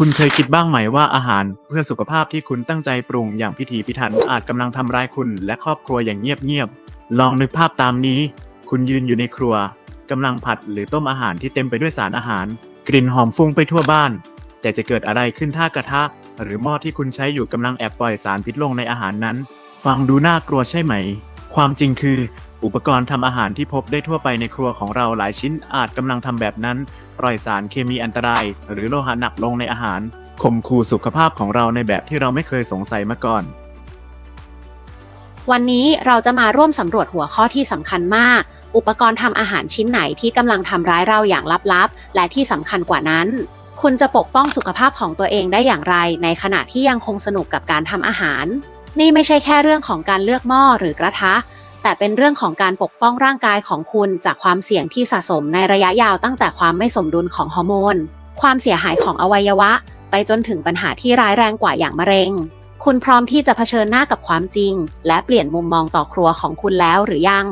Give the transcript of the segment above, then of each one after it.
คุณเคยคิดบ้างไหมว่าอาหารเพื่อสุขภาพที่คุณตั้งใจปรุงอย่างพิถีพิถันอาจกำลังทำร้ายคุณและครอบครัวอย่างเงียบๆ ลองนึกภาพตามนี้ คุณยืนอยู่ในครัวกำลังผัดหรือต้มอาหารที่เต็มไปด้วยสารอาหาร กลิ่นหอมฟุ้งไปทั่วบ้าน แต่จะเกิดอะไรขึ้นถ้ากระทะ หรือหม้อที่คุณใช้อยู่กำลังแอบปล่อยสารพิษลงในอาหารนั้น ฟังดูน่ากลัวใช่ไหม ความจริงคือ อุปกรณ์ทำอาหารที่พบได้ทั่วไปในครัวของเราหลายชิ้นอาจกำลังทำแบบนั้น ปล่อยสารเคมีอันตราย หรือโลหะหนักลงในอาหารข่มขู่สุขภาพของเราในแบบที่เราไม่เคยสงสัยมาก่อน วันนี้เราจะมาร่วมสำรวจหัวข้อที่สำคัญมาก อุปกรณ์ทำอาหารชิ้นไหนที่กำลังทำร้ายเราอย่างลับๆ และที่สำคัญกว่านั้น คุณจะปกป้องสุขภาพของตัวเองได้อย่างไร ในขณะที่ยังคงสนุกกับการทำอาหาร นี่ไม่ใช่แค่เรื่องของการเลือกหม้อหรือกระทะ แต่เป็นเรื่องของการปกป้องร่างกายของคุณจากความเสี่ยงที่สะสมในระยะยาวตั้งแต่ความไม่สมดุลของฮอร์โมน ความเสียหายของอวัยวะ ไปจนถึงปัญหาที่ร้ายแรงกว่าอย่างมะเร็ง คุณพร้อมที่จะเผชิญหน้ากับความจริง และเปลี่ยนมุมมองต่อครัวของคุณแล้วหรือยัง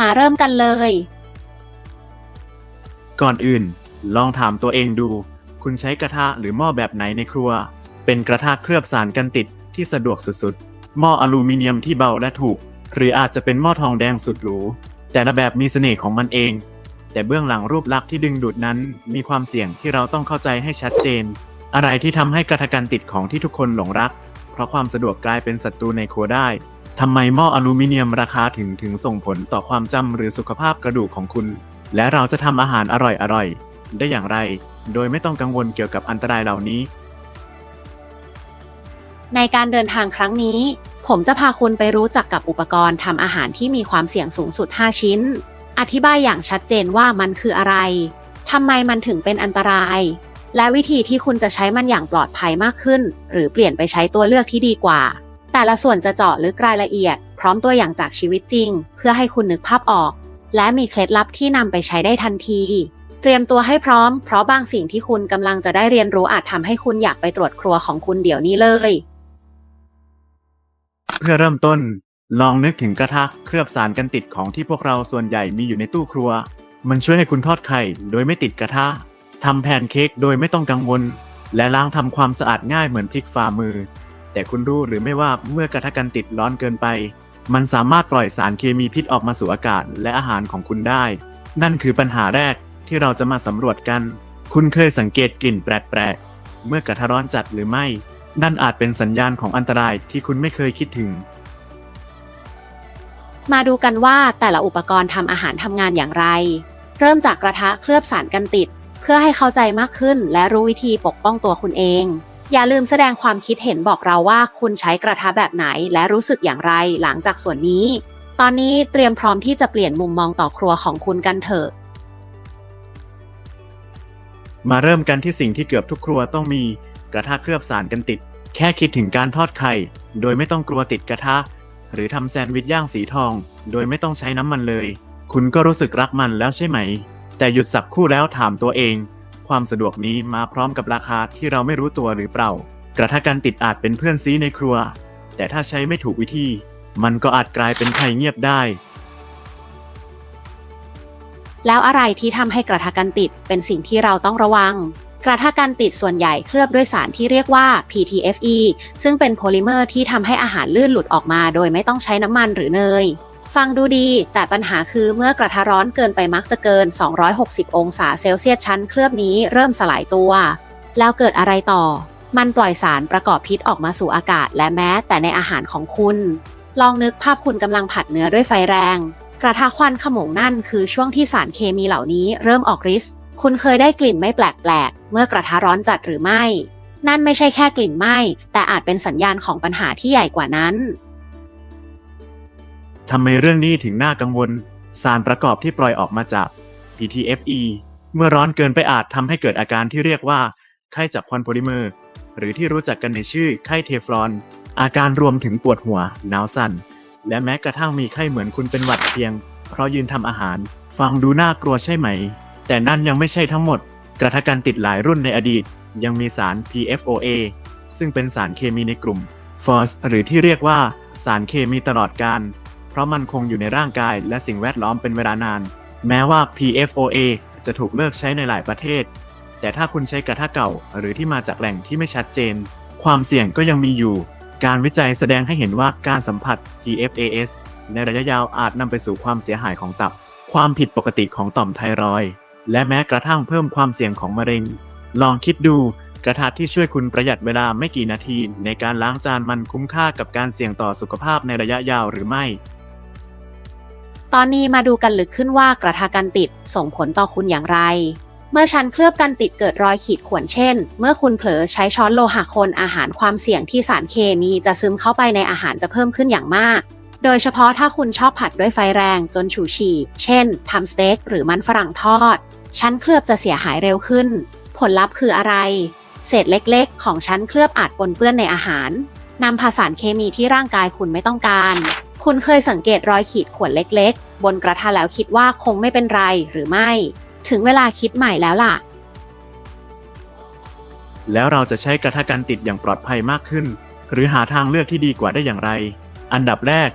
มาเริ่มกันเลย ก่อนอื่น ลองถามตัวเองดู คุณใช้กระทะหรือหม้อแบบไหนในครัว เป็นกระทะเคลือบสารกันติดที่สะดวกสุดๆหม้ออลูมิเนียมที่เบาและถูก หรืออาจจะเป็นหม้อทองแดงสุดหรู แต่ละแบบมีเสน่ห์ของมันเอง แต่เบื้องหลังรูปลักษณ์ที่ดึงดูดนั้น มีความเสี่ยงที่เราต้องเข้าใจให้ชัดเจน อะไรที่ทำให้กระทกันติดของที่ทุกคนหลงรัก เพราะความสะดวกกลายเป็นศัตรูในครัวได้ทำไมหม้ออลูมิเนียมราคาถึงถึงส่งผลต่อความจำหรือสุขภาพกระดูกของคุณ และเราจะทำอาหารอร่อยๆได้อย่างไร โดยไม่ต้องกังวลเกี่ยวกับอันตรายเหล่านี้ ในการเดินทางครั้งนี้ ผมจะพาคุณไปรู้จักกับอุปกรณ์ทำอาหารที่มีความเสี่ยงสูงสุด 5 ชิ้น อธิบายอย่างชัดเจนว่ามันคืออะไรทำไมมันถึงเป็นอันตราย และวิธีที่คุณจะใช้มันอย่างปลอดภัยมากขึ้น หรือเปลี่ยนไปใช้ตัวเลือกที่ดีกว่า แต่ละส่วนจะเจาะลึกรายละเอียด พร้อมตัวอย่างจากชีวิตจริง เพื่อให้คุณนึกภาพออก และมีเคล็ดลับที่นำไปใช้ได้ทันทีเตรียมตัวให้พร้อม เพราะบางสิ่งที่คุณกำลังจะได้เรียนรู้อาจทำให้คุณอยากไปตรวจครัวของคุณเดี๋ยวนี้เลย เพื่อเริ่มต้น ลองนึกถึงกระทะเคลือบสารกันติดของที่พวกเราส่วนใหญ่มีอยู่ในตู้ครัว มันช่วยให้คุณทอดไข่โดยไม่ติดกระทะทำแพนเค้กโดยไม่ต้องกังวล และล้างทำความสะอาดง่ายเหมือนพลิกฝ่ามือ แต่คุณรู้หรือไม่ว่าเมื่อกระทะกันติดร้อนเกินไป มันสามารถปล่อยสารเคมีพิษออกมาสู่อากาศและอาหารของคุณได้ นั่นคือปัญหาแรกที่เราจะมาสำรวจกัน คุณเคยสังเกตกลิ่นแปลกๆเมื่อกระทะร้อนจัดหรือไม่ นั่นอาจเป็นสัญญาณของอันตรายที่คุณไม่เคยคิดถึง มาดูกันว่าแต่ละอุปกรณ์ทำอาหารทำงานอย่างไร เริ่มจากกระทะเคลือบสารกันติด เพื่อให้เข้าใจมากขึ้นและรู้วิธีปกป้องตัวคุณเอง อย่าลืมแสดงความคิดเห็นบอกเราว่าคุณใช้กระทะแบบไหนและรู้สึกอย่างไรหลังจากส่วนนี้ ตอนนี้เตรียมพร้อมที่จะเปลี่ยนมุมมองต่อครัวของคุณกันเถอะมาเริ่มกันที่สิ่งที่เกือบทุกครัวต้องมี กระทะเคลือบสารกันติด แค่คิดถึงการทอดไข่ โดยไม่ต้องกลัวติดกระทะ หรือทำแซนด์วิชย่างสีทอง โดยไม่ต้องใช้น้ำมันเลย คุณก็รู้สึกรักมันแล้วใช่ไหม แต่หยุดสักคู่แล้วถามตัวเอง ความสะดวกนี้มาพร้อมกับราคาที่เราไม่รู้ตัวหรือเปล่า กระทะกันติดอาจเป็นเพื่อนซีในครัว แต่ถ้าใช้ไม่ถูกวิธี มันก็อาจกลายเป็นภัยเงียบได้แล้วอะไรที่ทำให้กระทะกันติดเป็นสิ่งที่เราต้องระวัง กระทะกันติดส่วนใหญ่เคลือบด้วยสารที่เรียกว่า PTFE ซึ่งเป็นโพลิเมอร์ที่ทำให้อาหารลื่นหลุดออกมา โดยไม่ต้องใช้น้ำมันหรือเนยฟังดูดี แต่ปัญหาคือเมื่อกระทะร้อนเกินไปมักจะเกิน 260 องศาเซลเซียสชั้นเคลือบนี้เริ่มสลายตัว แล้วเกิดอะไรต่อ มันปล่อยสารประกอบพิษออกมาสู่อากาศ และแม้แต่ในอาหารของคุณ ลองนึกภาพคุณกำลังผัดเนื้อด้วยไฟแรง กระทะควันขโมงนั่นคือช่วงที่สารเคมีเหล่านี้เริ่มออกฤทธิ์ คุณเคยได้กลิ่นไม่แปลกๆ เมื่อกระทะร้อนจัดหรือไม่ นั่นไม่ใช่แค่กลิ่นไหม้ แต่อาจเป็นสัญญาณของปัญหาที่ใหญ่กว่านั้น ทำไมเรื่องนี้ถึงน่ากังวล สารประกอบที่ปล่อยออกมาจาก PTFE เมื่อร้อนเกินไปอาจทำให้เกิดอาการที่เรียกว่า ไข้จากควันโพลิเมอร์ หรือที่รู้จักกันในชื่อไข้เทฟลอน อาการรวมถึงปวดหัว หนาวสั่น และแม้กระทั่งมีไข้เหมือนคุณเป็นหวัดเพียง เพราะยืนทำอาหาร ฟังดูน่ากลัวใช่ไหม แต่นั่นยังไม่ใช่ทั้งหมด กระทะกันติดหลายรุ่นในอดีต ยังมีสาร PFOA ซึ่งเป็นสารเคมีในกลุ่ม FOS หรือที่เรียกว่าสารเคมีตลอดกาลเพราะมันคงอยู่ในร่างกายและสิ่งแวดล้อมเป็นเวลานาน แม้ว่า PFOA จะถูกเลิกใช้ในหลายประเทศแแต่ถ้าคุณใช้กระทะเก่า หรือที่มาจากแหล่งที่ไม่ชัดเจน ความเสี่ยงก็ยังมีอยู่ การวิจัยแสดงให้เห็นว่าการสัมผัส PFAS ในระยะยาวอาจนำไปสู่ความเสียหายของตับ ความผิดปกติของต่อมไทรอยด์ และแม้กระทั่งเพิ่มความเสี่ยงของมะเร็ง ลองคิดดูกระทะที่ช่วยคุณประหยัดเวลาไม่กี่นาที ในการล้างจานมันคุ้มค่ากับการเสี่ยงต่อสุขภาพในระยะยาวหรือไม่ ตอนนี้มาดูกันลึกขึ้นว่ากระทะกันติดส่งผลต่อคุณอย่างไร เมื่อชั้นเคลือบกันติดเกิดรอยขีดข่วนเช่น เมื่อคุณเผลอใช้ช้อนโลหะคนอาหารความเสี่ยงที่สารเคมีจะซึมเข้าไปในอาหารจะเพิ่มขึ้นอย่างมาก โดยเฉพาะถ้าคุณชอบผัดด้วยไฟแรงจนฉูฉี่ เช่นทำสเต็กหรือมันฝรั่งทอด ชั้นเคลือบจะเสียหายเร็วขึ้น ผลลัพธ์คืออะไร เศษเล็กๆ ของชั้นเคลือบอาจปนเปื้อนในอาหารนำพาสารเคมีที่ร่างกายคุณไม่ต้องการ คุณเคยสังเกตรอยขีดข่วนเล็กๆ บนกระทะแล้วคิดว่าคงไม่เป็นไรหรือไม่ ถึงเวลาคิดใหม่แล้วล่ะ แล้วเราจะใช้กระทะกันติดอย่างปลอดภัยมากขึ้น หรือหาทางเลือกที่ดีกว่าได้อย่างไร อันดับแรก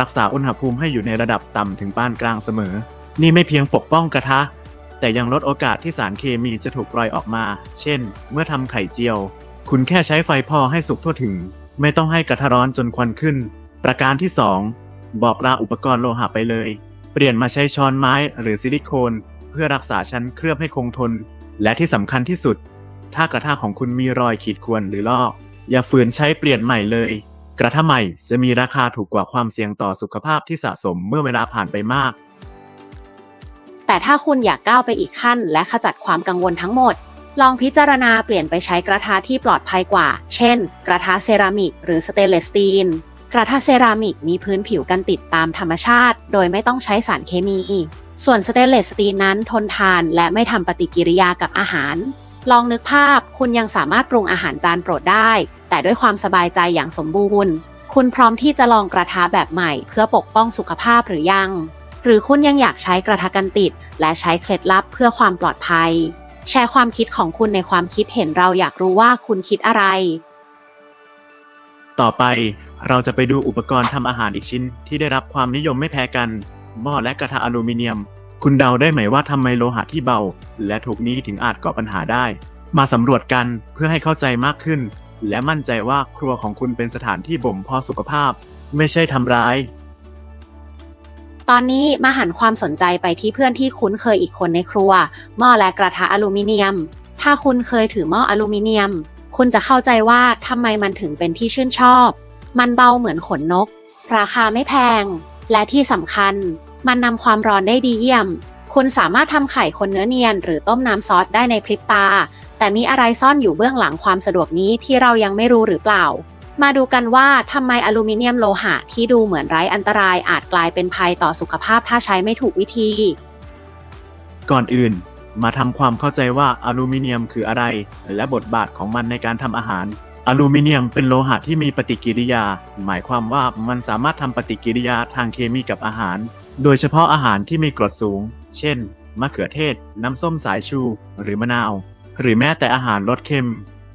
รักษาอุณหภูมิให้อยู่ในระดับต่ำถึงปานกลางเสมอ นี่ไม่เพียงปกป้องกระทะ แต่ยังลดโอกาสที่สารเคมีจะถูกปล่อยออกมา เช่น เมื่อทำไข่เจียว คุณแค่ใช้ไฟพอให้สุกทั่วถึง ไม่ต้องให้กระทะร้อนจนควันขึ้น ประการที่ 2 บอกลาอุปกรณ์โลหะไปเลย เปลี่ยนมาใช้ช้อนไม้หรือซิลิโคน เพื่อรักษาชั้นเคลือบให้คงทน และที่สำคัญที่สุด ถ้ากระทะของคุณมีรอยขีดข่วนหรือลอก อย่าฝืนใช้เปลี่ยนใหม่เลย กระทะใหม่จะมีราคาถูกกว่าความเสี่ยงต่อสุขภาพที่สะสมเมื่อเวลาผ่านไปมาก แต่ถ้าคุณอยากก้าวไปอีกขั้น และขจัดความกังวลทั้งหมด ลองพิจารณาเปลี่ยนไปใช้กระทะที่ปลอดภัยกว่า เช่น กระทะเซรามิก หรือสเตนเลสสตีล กระทะเซรามิกมีพื้นผิวกันติดตามธรรมชาติ โดยไม่ต้องใช้สารเคมี ส่วนสเตนเลสสตีลนั้นทนทาน และไม่ทำปฏิกิริยากับอาหาร ลองนึกภาพคุณยังสามารถปรุงอาหารจานโปรดได้ แต่ด้วยความสบายใจอย่างสมบูรณ์ คุณพร้อมที่จะลองกระทะแบบใหม่ เพื่อปกป้องสุขภาพหรือยัง หรือคุณยังอยากใช้กระทะกันติด และใช้เคล็ดลับเพื่อความปลอดภัย แชร์ความคิดของคุณในความคิดเห็นเราอยากรู้ว่าคุณคิดอะไร ต่อไปเราจะไปดูอุปกรณ์ทำอาหารอีกชิ้นที่ได้รับความนิยมไม่แพ้กัน หม้อและกระทะอลูมิเนียม คุณเดาได้ไหมว่าทำไมโลหะที่เบา และถูกนี้ถึงอาจก่อปัญหาได้ มาสำรวจกันเพื่อให้เข้าใจมากขึ้น และมั่นใจว่าครัวของคุณเป็นสถานที่บ่มเพาะสุขภาพ ไม่ใช่ทำร้าย ตอนนี้มาหันความสนใจไปที่เพื่อนที่คุ้นเคยอีกคนในครัว หม้อและกระทะอลูมิเนียม ถ้าคุณเคยถือหม้ออลูมิเนียม คุณจะเข้าใจว่าทำไมมันถึงเป็นที่ชื่นชอบ มันเบาเหมือนขนนก ราคาไม่แพง และที่สำคัญ มันนำความร้อนได้ดีเยี่ยม คุณสามารถทำไข่คนเนื้อเนียน หรือต้มน้ำซอสได้ในพริบตา แต่มีอะไรซ่อนอยู่เบื้องหลังความสะดวกนี้ที่เรายังไม่รู้หรือเปล่า มาดูกันว่าทำไมอลูมิเนียมโลหะที่ดูเหมือนไร้อันตรายอาจกลายเป็นภัยต่อสุขภาพถ้าใช้ไม่ถูกวิธี ก่อนอื่น มาทำความเข้าใจว่าอลูมิเนียมคืออะไร และบทบาทของมันในการทำอาหารอลูมิเนียมเป็นโลหะที่มีปฏิกิริยา หมายความว่ามันสามารถทำปฏิกิริยาทางเคมีกับอาหาร โดยเฉพาะอาหารที่มีกรดสูง เช่น มะเขือเทศ น้ำส้มสายชู หรือมะนาว หรือแม้แต่อาหารรสเค็ม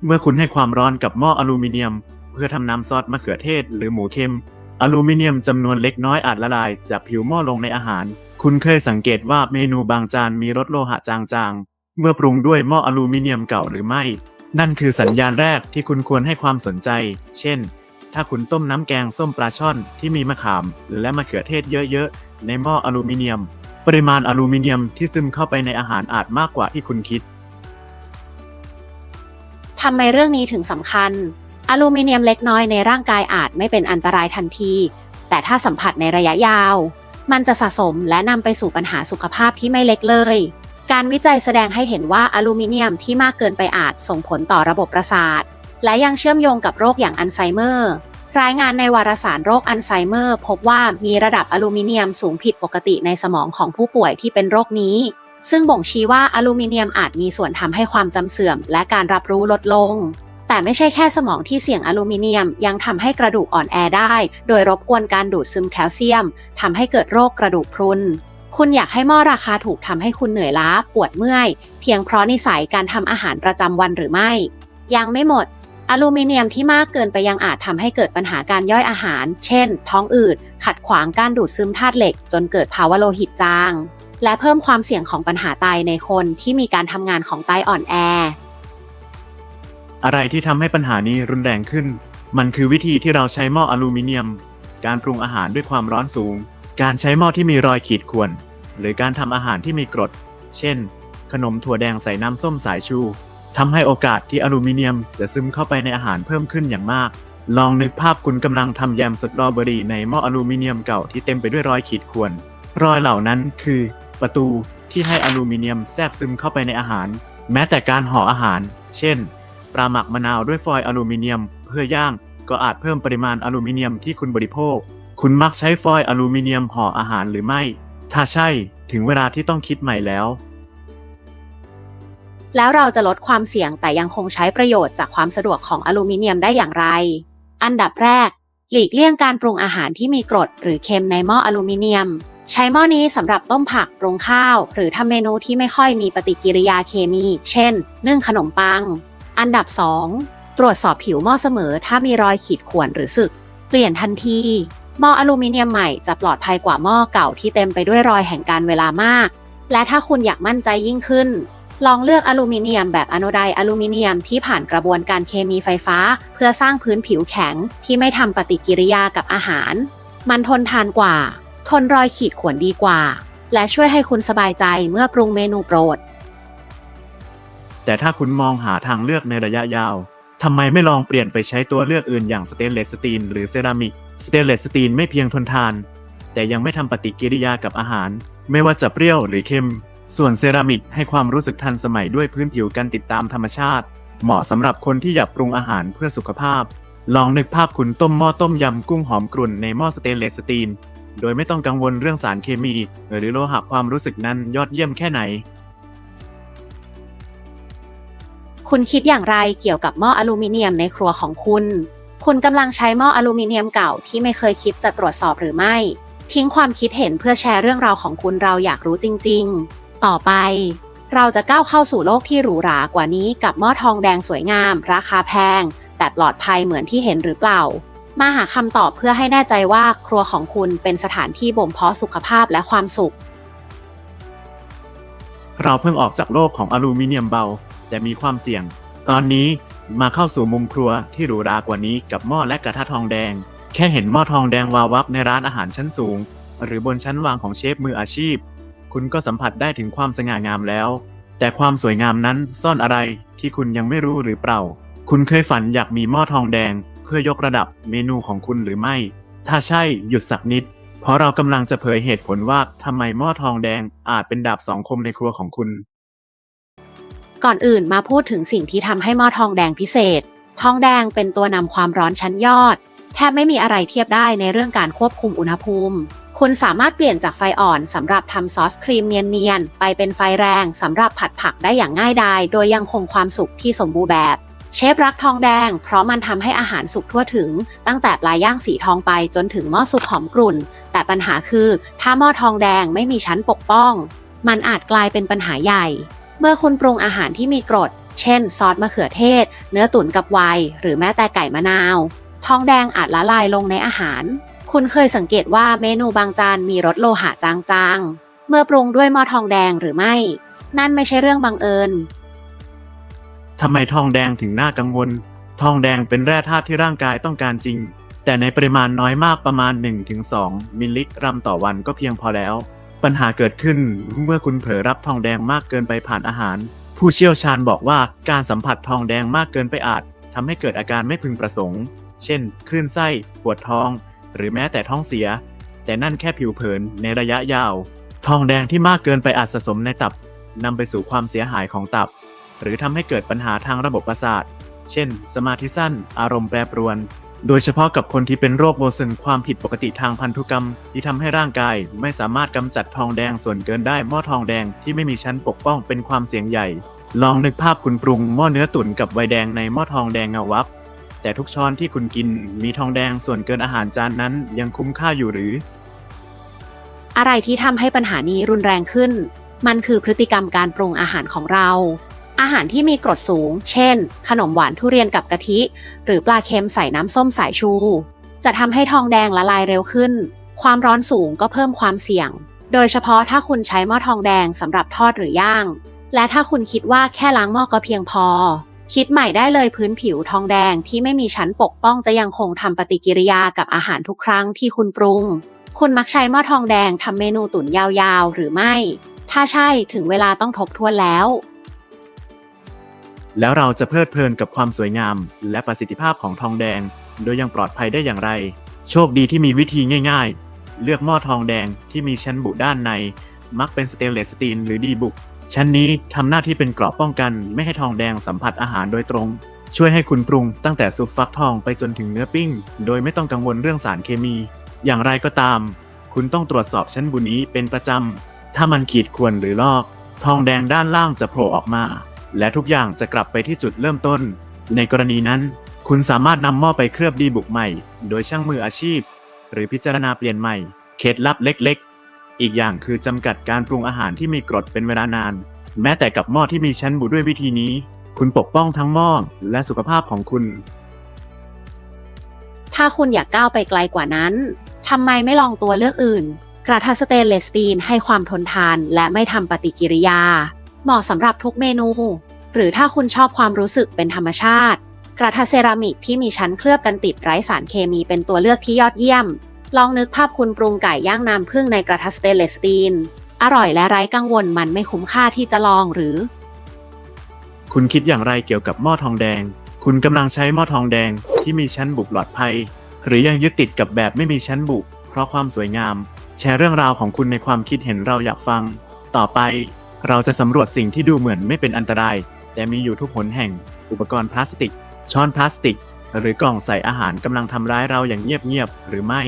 เมื่อคุณให้ความร้อนกับหม้ออลูมิเนียม เพื่อทำน้ำซอสมะเขือเทศหรือหมูเค็ม อลูมิเนียมจำนวนเล็กน้อยอาจละลายจากผิวหม้อลงในอาหาร คุณเคยสังเกตว่าเมนูบางจานมีรสโลหะจางๆ เมื่อปรุงด้วยหม้ออลูมิเนียมเก่าหรือไม่ นั่นคือสัญญาณแรกที่คุณควรให้ความสนใจ เช่น ถ้าคุณต้มน้ำแกงส้มปลาช่อนที่มีมะขาม และมะเขือเทศเยอะๆ ในหม้ออลูมิเนียม ปริมาณอลูมิเนียมที่ซึมเข้าไปในอาหารอาจมากกว่าที่คุณคิด ทำไมเรื่องนี้ถึงสำคัญ อลูมิเนียมเล็กน้อยในร่างกายอาจไม่เป็นอันตรายทันที แต่ถ้าสัมผัสในระยะยาว มันจะสะสมและนำไปสู่ปัญหาสุขภาพที่ไม่เล็กเลย การวิจัยแสดงให้เห็นว่าอลูมิเนียมที่มากเกินไปอาจส่งผลต่อระบบประสาท และยังเชื่อมโยงกับโรคอย่างอัลไซเมอร์ รายงานในวารสารโรคอัลไซเมอร์ พบว่ามีระดับอลูมิเนียมสูงผิดปกติในสมองของผู้ป่วยที่เป็นโรคนี้ ซึ่งบ่งชี้ว่าอลูมิเนียมอาจมีส่วนทำให้ความจำเสื่อม และการรับรู้ลดลง แต่ไม่ใช่แค่สมองที่เสี่ยงอลูมิเนียม ยังทำให้กระดูกอ่อนแอได้ โดยรบกวนการดูดซึมแคลเซียมทำให้เกิดโรคกระดูกพรุนคุณอยากให้หม้อราคาถูกทำให้คุณเหนื่อยล้าปวดเมื่อย เพียงเพราะนิสัยการทำอาหารประจำวันหรือไม่ ยังไม่หมด อลูมิเนียมที่มากเกินไปยังอาจทำให้เกิดปัญหาการย่อยอาหาร เช่น ท้องอืด ขัดขวางการดูดซึมธาตุเหล็ก จนเกิดภาวะโลหิตจาง และเพิ่มความเสี่ยงของปัญหาไตในคนที่มีการทำงานของไตอ่อนแอ อะไรที่ทำให้ปัญหานี้รุนแรงขึ้น มันคือวิธีที่เราใช้หม้ออลูมิเนียม การปรุงอาหารด้วยความร้อนสูง การใช้หม้อที่มีรอยขีดข่วน หรือการทำอาหารที่มีกรด เช่น ขนมถั่วแดงใส่น้ำส้มสายชู ทำให้โอกาสที่อลูมิเนียมจะซึมเข้าไปในอาหารเพิ่มขึ้นอย่างมาก ลองนึกภาพคุณกำลังทำแยมสตรอเบอรี่ในหม้ออลูมิเนียมเก่าที่เต็มไปด้วยรอยขีดข่วน รอยเหล่านั้นคือ ประตูที่ให้อลูมิเนียมแทรกซึมเข้าไปในอาหาร แม้แต่การห่ออาหาร เช่น ปลาหมักมะนาวด้วยฟอยล์อลูมิเนียม เพื่อย่างก็อาจเพิ่มปริมาณอลูมิเนียมที่คุณบริโภค คุณมักใช้ฟอยล์อลูมิเนียมห่ออาหารหรือไม่ ถ้าใช่ ถึงเวลาที่ต้องคิดใหม่แล้ว แล้วเราจะลดความเสี่ยงแต่ยังคงใช้ประโยชน์จากความสะดวกของอลูมิเนียมได้อย่างไร อันดับแรก หลีกเลี่ยงการปรุงอาหารที่มีกรดหรือเค็มในหม้ออลูมิเนียม ใช้หม้อนี้สำหรับต้มผักปรุงข้าว หรือทำเมนูที่ไม่ค่อยมีปฏิกิริยาเคมี เช่น นึ่งขนมปัง อันดับ 2 ตรวจสอบผิวหม้อเสมอ ถ้ามีรอยขีดข่วนหรือสึก เปลี่ยนทันทีหม้ออลูมิเนียมใหม่จะปลอดภัยกว่าหม้อเก่าที่เต็มไปด้วยรอยแห่งการเวลามาก และถ้าคุณอยากมั่นใจยิ่งขึ้น ลองเลือกอลูมิเนียมแบบอะโนไดอลูมิเนียมที่ผ่านกระบวนการเคมีไฟฟ้า เพื่อสร้างพื้นผิวแข็งที่ไม่ทำปฏิกิริยากับอาหาร มันทนทานกว่า ทนรอยขีดข่วนดีกว่า และช่วยให้คุณสบายใจเมื่อปรุงเมนูโปรด แต่ถ้าคุณมองหาทางเลือกในระยะยาวทำไมไม่ลองเปลี่ยนไปใช้ตัวเลือกอื่นอย่างสเตนเลสสตีลหรือเซรามิกสเตนเลสสตีลไม่เพียงทนทาน แต่ยังไม่ทำปฏิกิริยากับอาหาร ไม่ว่าจะเปรี้ยวหรือเค็ม ส่วนเซรามิกให้ความรู้สึกทันสมัยด้วยพื้นผิวกันติดตามธรรมชาติ เหมาะสำหรับคนที่อยากปรุงอาหารเพื่อสุขภาพ ลองนึกภาพคุณต้มหม้อต้มยำกุ้งหอมกรุ่นในหม้อสเตนเลสสตีลโดยไม่ต้องกังวลเรื่องสารเคมี หรือโลหะความรู้สึกนั้นยอดเยี่ยมแค่ไหน คุณคิดอย่างไรเกี่ยวกับหม้ออลูมิเนียมในครัวของคุณ คุณกำลังใช้หม้ออลูมิเนียมเก่าที่ไม่เคยคิดจะตรวจสอบหรือไม่ ทิ้งความคิดเห็นเพื่อแชร์เรื่องราวของคุณเราอยากรู้จริง ๆ ต่อไป เราจะก้าวเข้าสู่โลกที่หรูหรากว่านี้กับหม้อทองแดงสวยงาม ราคาแพง แต่ปลอดภัยเหมือนที่เห็นหรือเปล่า มาหาคำตอบเพื่อให้แน่ใจว่าครัวของคุณเป็นสถานที่บ่มเพาะสุขภาพและความสุข เราเพิ่งออกจากโลกของอลูมิเนียมเบา แต่มีความเสี่ยง ตอนนี้มาเข้าสู่มุมครัวที่หรูหรากว่านี้กับหม้อและกระทะทองแดง แค่เห็นหม้อทองแดงวาววับในร้านอาหารชั้นสูง หรือบนชั้นวางของเชฟมืออาชีพ คุณก็สัมผัสได้ถึงความสง่างามแล้ว แต่ความสวยงามนั้นซ่อนอะไรที่คุณยังไม่รู้หรือเปล่า คุณเคยฝันอยากมีหม้อทองแดง เพื่อยกระดับเมนูของคุณหรือไม่ ถ้าใช่หยุดสักนิด เพราะเรากำลังจะเผยเหตุผลว่าทำไมหม้อทองแดงอาจเป็นดาบสองคมในครัวของคุณ ก่อนอื่นมาพูดถึงสิ่งที่ทำให้หม้อทองแดงพิเศษ ทองแดงเป็นตัวนำความร้อนชั้นยอด แทบไม่มีอะไรเทียบได้ในเรื่องการควบคุมอุณหภูมิ คุณสามารถเปลี่ยนจากไฟอ่อนสำหรับทำซอสครีมเนียนๆ ไปเป็นไฟแรงสำหรับผัดผักได้อย่างง่ายดายโดยยังคงความสุขที่สมบูรณ์แบบ เชฟรักทองแดง เพราะมันทำให้อาหารสุกทั่วถึง ตั้งแต่ปลาย่างสีทองไปจนถึงหม้อสุกหอมกรุ่น แต่ปัญหาคือ ถ้าหม้อทองแดงไม่มีชั้นปกป้อง มันอาจกลายเป็นปัญหาใหญ่ เมื่อคุณปรุงอาหารที่มีกรด เช่น ซอสมะเขือเทศ เนื้อตุ๋นกับไวน์หรือแม้แต่ไก่มะนาว ทองแดงอาจละลายลงในอาหาร คุณเคยสังเกตว่าเมนูบางจานมีรสโลหะจางๆ เมื่อปรุงด้วยหม้อทองแดงหรือไม่ นั่นไม่ใช่เรื่องบังเอิญ ทำไมทองแดงถึงน่ากังวล ทองแดงเป็นแร่ธาตุที่ร่างกายต้องการจริง แต่ในปริมาณน้อยมากประมาณ 1-2 มิลลิกรัมต่อวันก็เพียงพอแล้ว ปัญหาเกิดขึ้นเมื่อคุณเผลอรับทองแดงมากเกินไปผ่านอาหาร ผู้เชี่ยวชาญบอกว่าการสัมผัสทองแดงมากเกินไปอาจทำให้เกิดอาการไม่พึงประสงค์ เช่น คลื่นไส้ ปวดท้อง หรือแม้แต่ท้องเสีย แต่นั่นแค่ผิวเผินในระยะยาว ทองแดงที่มากเกินไปอาจสะสมในตับนำไปสู่ความเสียหายของตับ หรือทำให้เกิดปัญหาทางระบบประสาท เช่น สมาธิสั้น อารมณ์แปรปรวน โดยเฉพาะกับคนที่เป็นโรคโบซึนความผิดปกติทางพันธุกรรม ที่ทำให้ร่างกายไม่สามารถกำจัดทองแดงส่วนเกินได้หม้อทองแดงที่ไม่มีชั้นปกป้องเป็นความเสี่ยงใหญ่ ลองนึกภาพคุณปรุงหม้อเนื้อตุ๋นกับไวน์แดงในหม้อทองแดงเงาวับ แต่ทุกช้อนที่คุณกินมีทองแดงส่วนเกินอาหารจานนั้นยังคุ้มค่าอยู่หรือ อะไรที่ทำให้ปัญหานี้รุนแรงขึ้น มันคือพฤติกรรมการปรุงอาหารของเรา อาหารที่มีกรดสูง เช่น ขนมหวานทุเรียนกับกะทิ หรือปลาเค็มใส่น้ำส้มสายชู จะทำให้ทองแดงละลายเร็วขึ้น ความร้อนสูงก็เพิ่มความเสี่ยง โดยเฉพาะถ้าคุณใช้หม้อทองแดงสำหรับทอดหรือย่าง และถ้าคุณคิดว่าแค่ล้างหม้อก็เพียงพอ คิดใหม่ได้เลยพื้นผิวทองแดงที่ไม่มีชั้นปกป้องจะยังคงทำปฏิกิริยากับอาหารทุกครั้งที่คุณปรุง คุณมักใช้หม้อทองแดงทำเมนูตุ๋นยาวๆ หรือไม่ ถ้าใช่ถึงเวลาต้องทบทวนแล้ว แล้วเราจะเพลิดเพลินกับความสวยงาม และประสิทธิภาพของทองแดง โดยยังปลอดภัยได้อย่างไร โชคดีที่มีวิธีง่าย ๆ เลือกหม้อทองแดงที่มีชั้นบุด้านใน มักเป็นสเตนเลสสตีลหรือดีบุก ชั้นนี้ทำหน้าที่เป็นเกราะป้องกันไม่ให้ทองแดงสัมผัสอาหารโดยตรง ช่วยให้คุณปรุงตั้งแต่ซุปฟักทองไปจนถึงเนื้อปิ้ง โดยไม่ต้องกังวลเรื่องสารเคมี อย่างไรก็ตาม คุณต้องตรวจสอบชั้นบุนี้เป็นประจำ ถ้ามันขีดข่วนหรือลอก ทองแดงด้านล่างจะโผล่ออกมา และทุกอย่างจะกลับไปที่จุดเริ่มต้น ในกรณีนั้น คุณสามารถนำหม้อไปเคลือบดีบุกใหม่ โดยช่างมืออาชีพ หรือพิจารณาเปลี่ยนใหม่ เคล็ดลับเล็ก ๆ อีกอย่างคือจำกัดการปรุงอาหารที่มีกรดเป็นเวลานาน แม้แต่กับหม้อที่มีชั้นบุด้วยวิธีนี้ คุณปกป้องทั้งหม้อและสุขภาพของคุณ ถ้าคุณอยากก้าวไปไกลกว่านั้นทำไมไม่ลองตัวเลือกอื่น กระทะสเตนเลสสตีลให้ความทนทานและไม่ทำปฏิกิริยา เหมาะสำหรับทุกเมนู หรือถ้าคุณชอบความรู้สึกเป็นธรรมชาติ กระทะเซรามิกที่มีชั้นเคลือบกันติดไร้สารเคมีเป็นตัวเลือกที่ยอดเยี่ยม ลองนึกภาพคุณปรุงไก่ย่างน้ำผึ้งในกระทะสเตนเลสตีลอร่อยและไร้กังวลมันไม่คุ้มค่าที่จะลองหรือ คุณคิดอย่างไรเกี่ยวกับหม้อทองแดง คุณกำลังใช้หม้อทองแดงที่มีชั้นบุปลอดภัย หรือยังยึดติดกับแบบไม่มีชั้นบุเพราะความสวยงาม แชร์เรื่องราวของคุณในความคิดเห็นเราอยากฟัง ต่อไป เราจะสำรวจสิ่งที่ดูเหมือนไม่เป็นอันตราย แต่มีอยู่ทุกหนแห่ง อุปกรณ์พลาสติก ช้อนพลาสติก หรือกล่องใส่อาหารกำลังทำร้ายเราอย่างเงียบๆหรือไม่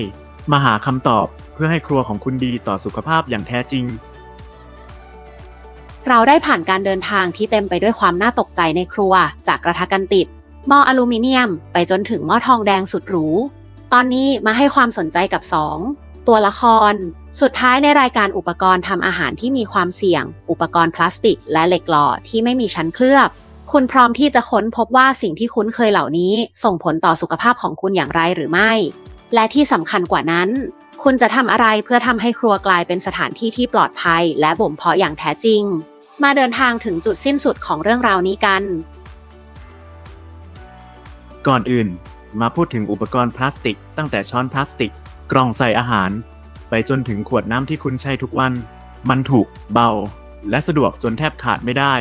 มาหาคำตอบเพื่อให้ครัวของคุณดีต่อสุขภาพอย่างแท้จริง เราได้ผ่านการเดินทางที่เต็มไปด้วยความน่าตกใจในครัว จากกระทะกันติดหม้ออลูมิเนียม ไปจนถึงหม้อทองแดงสุดหรู ตอนนี้มาให้ความสนใจกับ 2 ตัวละคร สุดท้ายในรายการอุปกรณ์ทำอาหารที่มีความเสี่ยง อุปกรณ์พลาสติก และเหล็กหล่อที่ไม่มีชั้นเคลือบ คุณพร้อมที่จะค้นพบว่าสิ่งที่คุ้นเคยเหล่านี้ ส่งผลต่อสุขภาพของคุณอย่างไรหรือไม่ และที่สำคัญกว่านั้น คุณจะทำอะไรเพื่อทำให้ครัวกลายเป็นสถานที่ที่ปลอดภัย และบ่มเพาะอย่างแท้จริง มาเดินทางถึงจุดสิ้นสุดของเรื่องราวนี้กัน ก่อนอื่น มาพูดถึงอุปกรณ์พลาสติก ตั้งแต่ช้อนพลาสติก กล่องใส่อาหาร ไปจนถึงขวดน้ำที่คุณใช้ทุกวัน มันถูก เบา และสะดวกจนแทบขาดไม่ได้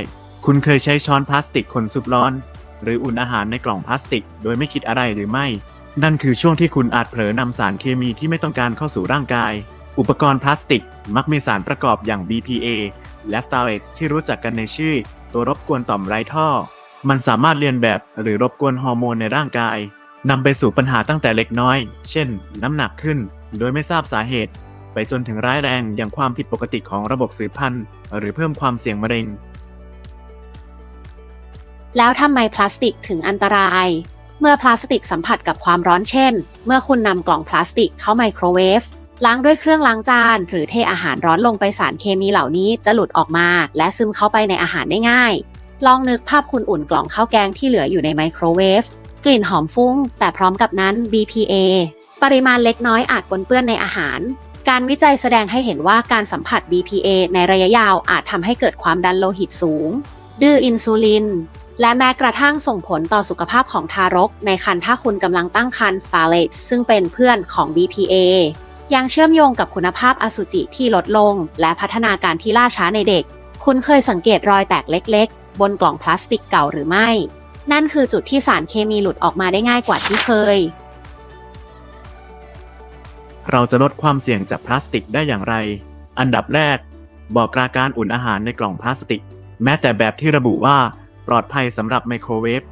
คุณเคยใช้ช้อนพลาสติกคนซุปร้อน หรืออุ่นอาหารในกล่องพลาสติก โดยไม่คิดอะไรหรือไม่ นั่นคือช่วงที่คุณอาจเผลอนำสารเคมีที่ไม่ต้องการเข้าสู่ร่างกาย อุปกรณ์พลาสติก มักมีสารประกอบอย่าง BPA และ phthalates ที่รู้จักกันในชื่อ ตัวรบกวนต่อมไร้ท่อ มันสามารถเรียนแบบหรือรบกวนฮอร์โมนในร่างกายนำไปสู่ปัญหาตั้งแต่เล็กน้อย เช่น น้ำหนักขึ้น โดยไม่ทราบสาเหตุ ไปจนถึงร้ายแรงอย่างความผิดปกติของระบบสืบพันธุ์ หรือเพิ่มความเสี่ยงมะเร็ง แล้วทำไมพลาสติกถึงอันตราย เมื่อพลาสติกสัมผัสกับความร้อนเช่น เมื่อคุณนำกล่องพลาสติกเข้าไมโครเวฟล้างด้วยเครื่องล้างจาน หรือเทอาหารร้อนลงไปสารเคมีเหล่านี้จะหลุดออกมา และซึมเข้าไปในอาหารได้ง่าย ลองนึกภาพคุณอุ่นกล่องข้าวแกงที่เหลืออยู่ในไมโครเวฟกลิ่นหอมฟุ้ง แต่พร้อมกับนั้น BPA ปริมาณเล็กน้อยอาจปนเปื้อนในอาหาร การวิจัยแสดงให้เห็นว่าการสัมผัส BPA ในระยะยาวอาจทำให้เกิดความดันโลหิตสูง ดื้ออินซูลิน และแม้กระทั่งส่งผลต่อสุขภาพของทารก ในครรภ์ถ้าคุณกำลังตั้งครรภ์ phthalates ซึ่งเป็นเพื่อนของ BPA ยังเชื่อมโยงกับคุณภาพอสุจิที่ลดลง และพัฒนาการที่ล่าช้าในเด็ก คุณเคยสังเกตรอยแตกเล็กๆ บนกล่องพลาสติกเก่าหรือไม่ นั่นคือจุดที่สารเคมีหลุดออกมาได้ง่ายกว่าที่เคย เราจะลดความเสี่ยงจากพลาสติกได้อย่างไร อันดับแรก บอกกราการอุ่นอาหารในกล่องพลาสติก แม้แต่แบบที่ระบุว่า ปลอดภัยสำหรับไมโครเวฟ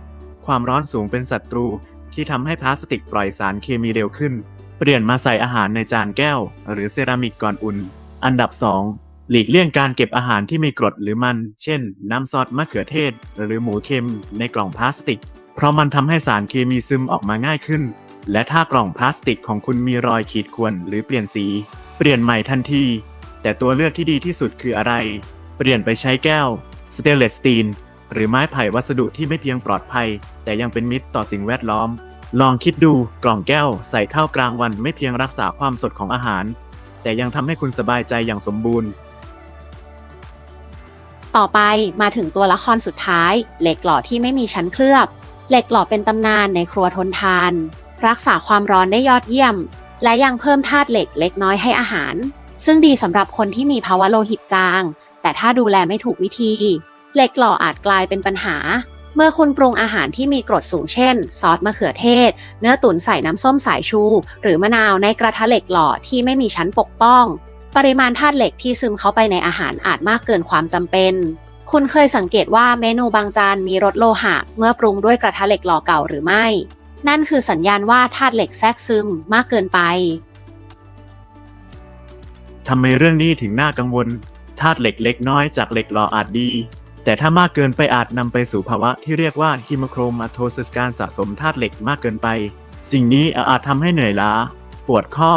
ความร้อนสูงเป็นศัตรูที่ทำให้พลาสติกปล่อยสารเคมีเร็วขึ้น เปลี่ยนมาใส่อาหารในจานแก้ว หรือเซรามิกก่อนอุ่น อันดับ 2 หลีกเลี่ยงการเก็บอาหารที่มีกรดหรือมัน เช่น น้ำซอสมะเขือเทศ หรือหมูเค็มในกล่องพลาสติก เพราะมันทำให้สารเคมีซึมออกมาง่ายขึ้น และถ้ากล่องพลาสติกของคุณมีรอยขีดข่วนหรือเปลี่ยนสี เปลี่ยนใหม่ทันที แต่ตัวเลือกที่ดีที่สุดคืออะไร เปลี่ยนไปใช้แก้วสเตนเลสสตีล หรือไม้ไผ่วัสดุที่ไม่เพียงปลอดภัย แต่ยังเป็นมิตรต่อสิ่งแวดล้อม ลองคิดดูกล่องแก้วใส่ข้าวกลางวันไม่เพียงรักษาความสดของอาหาร แต่ยังทำให้คุณสบายใจอย่างสมบูรณ์ ต่อไปมาถึงตัวละครสุดท้าย เหล็กหล่อที่ไม่มีชั้นเคลือบ เหล็กหล่อเป็นตำนานในครัวทนทาน รักษาความร้อนได้ยอดเยี่ยม และยังเพิ่มธาตุเหล็กเล็กน้อยให้อาหาร ซึ่งดีสำหรับคนที่มีภาวะโลหิตจาง แต่ถ้าดูแลไม่ถูกวิธี เหล็กหล่ออาจกลายเป็นปัญหา เมื่อคุณปรุงอาหารที่มีกรดสูงเช่น ซอสมะเขือเทศ เนื้อตุ๋นใส่น้ำส้มสายชู หรือมะนาวในกระทะเหล็กหล่อที่ไม่มีชั้นปกป้อง ปริมาณธาตุเหล็กที่ซึมเข้าไปในอาหารอาจมากเกินความจำเป็น คุณเคยสังเกตว่าเมนูบางจานมีรสโลหะ เมื่อปรุงด้วยกระทะเหล็กหล่อเก่าหรือไม่ นั่นคือสัญญาณว่าธาตุเหล็กแทรกซึมมากเกินไปทำไมเรื่องนี้ถึงน่ากังวลธาตุเหล็กเล็กน้อยจากเหล็กหล่ออาจดี แต่ถ้ามากเกินไปอาจนำไปสู่ภาวะที่เรียกว่าฮิมโครมาโทซิสการสะสมธาตุเหล็กมากเกินไป สิ่งนี้อาจทำให้เหนื่อยล้า ปวดข้อ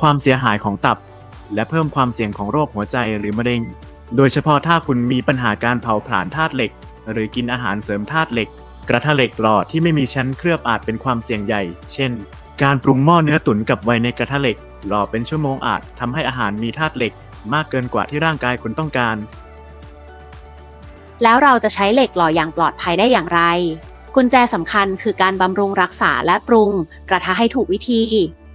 ความเสียหายของตับ และเพิ่มความเสี่ยงของโรคหัวใจหรือมะเร็ง โดยเฉพาะถ้าคุณมีปัญหาการเผาผลาญธาตุเหล็ก หรือกินอาหารเสริมธาตุเหล็ก กระทะเหล็กหล่อที่ไม่มีชั้นเคลือบอาจเป็นความเสี่ยงใหญ่ เช่น การปรุงหม้อเนื้อตุ๋นกับไวในกระทะเหล็กหล่อเป็นชั่วโมงอาจทำให้อาหารมีธาตุเหล็ก มากเกินกว่าที่ร่างกายคุณต้องการ แล้วเราจะใช้เหล็กหล่ออย่างปลอดภัยได้อย่างไร กุญแจสำคัญคือการบำรุงรักษาและปรุง กระทะให้ถูกวิธี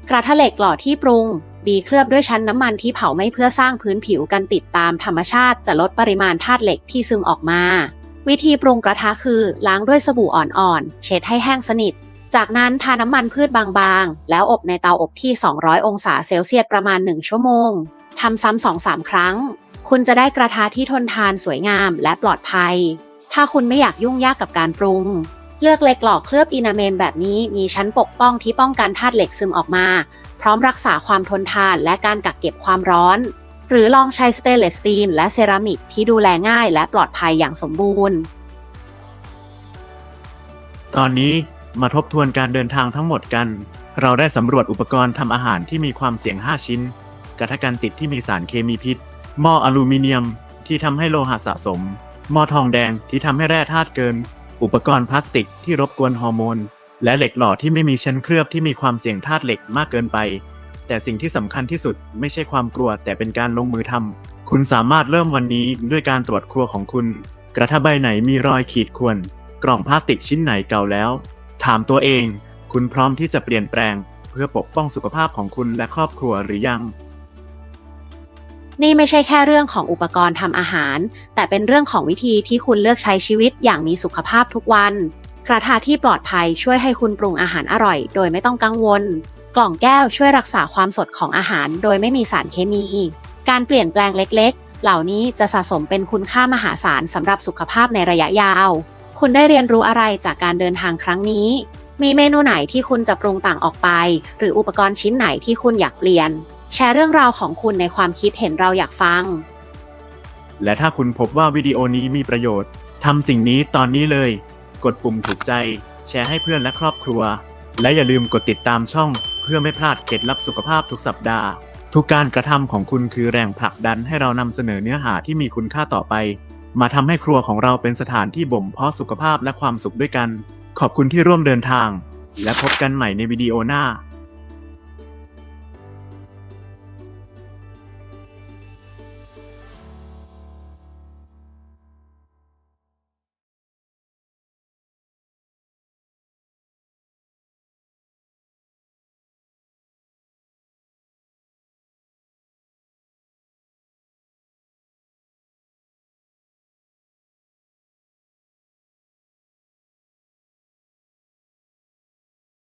กระทะเหล็กหล่อที่ปรุง ดีเคลือบด้วยชั้นน้ำมันที่เผาไม่เพื่อสร้างพื้นผิวกันติดตามธรรมชาติจะลดปริมาณธาตุเหล็กที่ซึมออกมา วิธีปรุงกระทะคือล้างด้วยสบู่อ่อนๆเช็ดให้แห้งสนิท จากนั้นทาน้ำมันพืชบางๆ แล้วอบในเตาอบที่ 200 องศาเซลเซียสประมาณ 1 ชั่วโมงทำซ้ำ2-3ครั้ง คุณจะได้กระทะที่ทนทานสวยงามและปลอดภัย ถ้าคุณไม่อยากยุ่งยากกับการปรุง เลือกเหล็กหล่อเคลือบอินาเมนแบบนี้มีชั้นปกป้องที่ป้องกันธาตุเหล็กซึมออกมา พร้อมรักษาความทนทานและการกักเก็บความร้อน หรือลองใช้สเตนเลสสตีลและเซรามิกที่ดูแลง่ายและปลอดภัยอย่างสมบูรณ์ ตอนนี้มาทบทวนการเดินทางทั้งหมดกัน เราได้สำรวจอุปกรณ์ทำอาหารที่มีความเสี่ยง 5 ชิ้น กระทะกันติดที่มีสารเคมีพิษ หม้ออลูมิเนียมที่ทำให้โลหะสะสม หม้อทองแดงที่ทำให้แร่ธาตุเกิน อุปกรณ์พลาสติกที่รบกวนฮอร์โมน และเหล็กหล่อที่ไม่มีชั้นเคลือบที่มีความเสี่ยงธาตุเหล็กมากเกินไป แต่สิ่งที่สำคัญที่สุดไม่ใช่ความกลัวแต่เป็นการลงมือทำคุณสามารถเริ่มวันนี้ด้วยการตรวจครัวของคุณ กระทะใบไหนมีรอยขีดข่วน กล่องพลาสติกชิ้นไหนเก่าแล้ว ถามตัวเอง คุณพร้อมที่จะเปลี่ยนแปลง เพื่อปกป้องสุขภาพของคุณและครอบครัวหรือยัง นี่ไม่ใช่แค่เรื่องของอุปกรณ์ทำอาหาร แต่เป็นเรื่องของวิธีที่คุณเลือกใช้ชีวิตอย่างมีสุขภาพทุกวัน กระทะที่ปลอดภัยช่วยให้คุณปรุงอาหารอร่อย โดยไม่ต้องกังวล กล่องแก้วช่วยรักษาความสดของอาหาร โดยไม่มีสารเคมี การเปลี่ยนแปลงเล็ก ๆ เหล่านี้จะสะสมเป็นคุณค่ามหาศาลสำหรับสุขภาพในระยะยาว คุณได้เรียนรู้อะไรจากการเดินทางครั้งนี้ มีเมนูไหนที่คุณจะปรุงต่างออกไป หรืออุปกรณ์ชิ้นไหนที่คุณอยากเปลี่ยน แชร์เรื่องราวของคุณในความคิดเห็นเราอยากฟัง และถ้าคุณพบว่าวิดีโอนี้มีประโยชน์ทำสิ่งนี้ตอนนี้เลย กดปุ่มถูกใจ แชร์ให้เพื่อนและครอบครัว และอย่าลืมกดติดตามช่อง เพื่อไม่พลาดเคล็ดลับสุขภาพทุกสัปดาห์ ทุกการกระทำของคุณคือแรงผลักดันให้เรานำเสนอเนื้อหาที่มีคุณค่าต่อไป มาทำให้ครัวของเราเป็นสถานที่บ่มเพาะสุขภาพและความสุขด้วยกัน ขอบคุณที่ร่วมเดินทาง และพบกันใหม่ในวิดีโอหน้า